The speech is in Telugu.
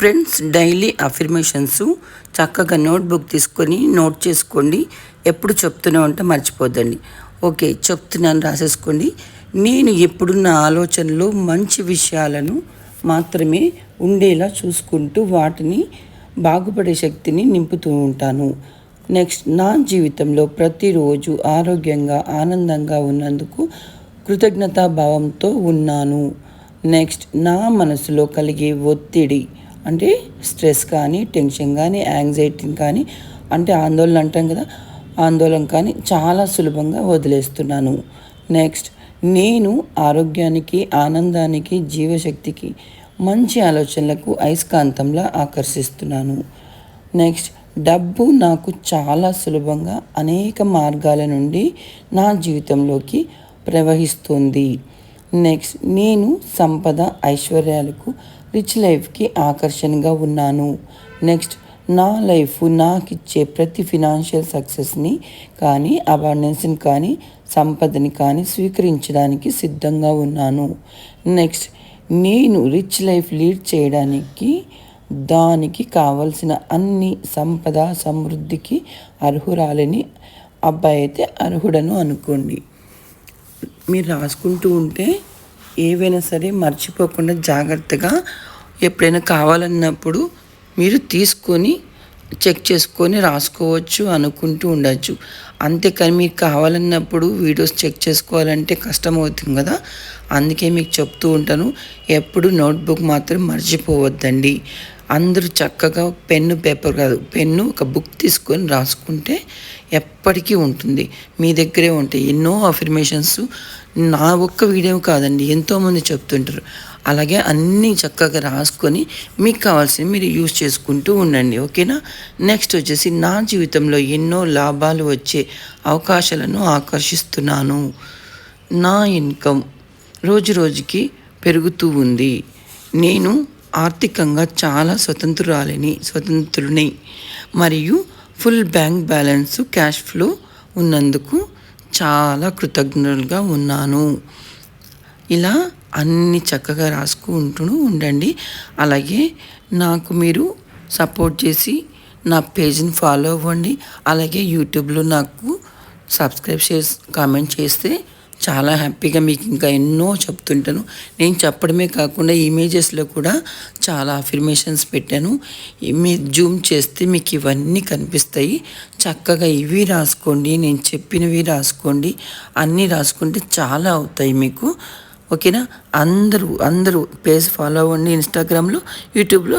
Friends daily affirmations. చక్కగా నోట్బుక్ తీసుకొని నోట్ చేసుకోండి. ఎప్పుడు చెప్తూనే ఉంటే మర్చిపోద్దండి. ఓకే చెప్తున్నాను రాసేసుకోండి. నేను ఎప్పుడున్న ఆలోచనలో మంచి విషయాలను మాత్రమే ఉండేలా చూసుకుంటూ వాటిని బాగుపడే శక్తిని నింపుతూ ఉంటాను. నెక్స్ట్ నా జీవితంలో ప్రతిరోజు ఆరోగ్యంగా ఆనందంగా ఉన్నందుకు కృతజ్ఞతాభావంతో ఉన్నాను. నెక్స్ట్ నా మనసులో కలిగే ఒత్తిడి అంటే స్ట్రెస్ కానీ టెన్షన్ కానీ యాంగ్జైటీ కానీ అంటే ఆందోళన అంటాం కదా ఆందోళన కానీ చాలా సులభంగా వదిలేస్తున్నాను. నెక్స్ట్ నేను ఆరోగ్యానికి ఆనందానికి జీవశక్తికి మంచి ఆలోచనలకు అయస్కాంతంలా ఆకర్షిస్తున్నాను. నెక్స్ట్ డబ్బు నాకు చాలా సులభంగా అనేక మార్గాల నుండి నా జీవితంలోకి ప్రవహిస్తుంది. నెక్స్ట్ నేను సంపద ఐశ్వర్యాలకు రిచ్ లైఫ్కి ఆకర్షణగా ఉన్నాను. నెక్స్ట్ నా లైఫ్ నాకు ఇచ్చే ప్రతి ఫినాన్షియల్ సక్సెస్ని కానీ అబాండెన్స్ని కానీ సంపదని కానీ స్వీకరించడానికి సిద్ధంగా ఉన్నాను. నెక్స్ట్ నేను రిచ్ లైఫ్ లీడ్ చేయడానికి దానికి కావలసిన అన్ని సంపద సమృద్ధికి అర్హురాలని అబ్బాయి అయితే అర్హుడను అనుకోండి. మీరు రాసుకుంటూ ఉంటే ఏవైనా సరే మర్చిపోకుండా జాగ్రత్తగా ఎప్పుడైనా కావాలన్నప్పుడు మీరు తీసుకొని చెక్ చేసుకొని రాసుకోవచ్చు అనుకుంటూ ఉండొచ్చు. అంతేకాని మీకు కావాలన్నప్పుడు వీడియోస్ చెక్ చేసుకోవాలంటే కష్టం అవుతుంది కదా. అందుకే మీకు చెప్తూ ఉంటాను ఎప్పుడు నోట్బుక్ మాత్రం మర్చిపోవద్దండి. అందరూ చక్కగా పెన్ను పేపర్ కాదు పెన్ను ఒక బుక్ తీసుకొని రాసుకుంటే ఎప్పటికీ ఉంటుంది. మీ దగ్గరే ఉంటాయి. ఎన్నో అఫర్మేషన్స్ నా ఒక్క వీడియో కాదండి ఎంతోమంది చెప్తుంటారు. అలాగే అన్నీ చక్కగా రాసుకొని మీకు కావాల్సినవి మీరు యూజ్ చేసుకుంటూ ఉండండి. ఓకేనా? నెక్స్ట్ వచ్చేసి నా జీవితంలో ఎన్నో లాభాలు వచ్చే అవకాశాలను ఆకర్షిస్తున్నాను. నా ఇన్కమ్ రోజు రోజుకి పెరుగుతూ ఉంది. నేను ఆర్థికంగా చాలా స్వతంత్రురాలిని స్వతంత్రుని మరియు full bank balance cash flow ఉన్నందుకు చాలా కృతజ్ఞులుగా ఉన్నాను. ఇలా అన్ని చక్కగా రాసుకుంటూ ఉండండి. అలాగే నాకు మీరు సపోర్ట్ చేసి నా పేజ్ని ఫాలో అవ్వండి. అలాగే యూట్యూబ్లో నాకు సబ్స్క్రైబ్ చేసి కామెంట్ చేస్తే చాలా హ్యాపీగా మీకు ఇంకా ఎన్నో చెప్తుంటాను. నేను చెప్పడమే కాకుండా ఇమేజెస్లో కూడా చాలా అఫర్మేషన్స్ పెట్టాను. మీరు జూమ్ చేస్తే మీకు ఇవన్నీ కనిపిస్తాయి. చక్కగా ఇవి రాసుకోండి నేను చెప్పినవి రాసుకోండి అన్నీ రాసుకుంటే చాలా అవుతాయి మీకు. ఓకేనా? అందరూ అందరూ పేజ్ ఫాలో అవ్వండి ఇన్స్టాగ్రామ్లో యూట్యూబ్లో.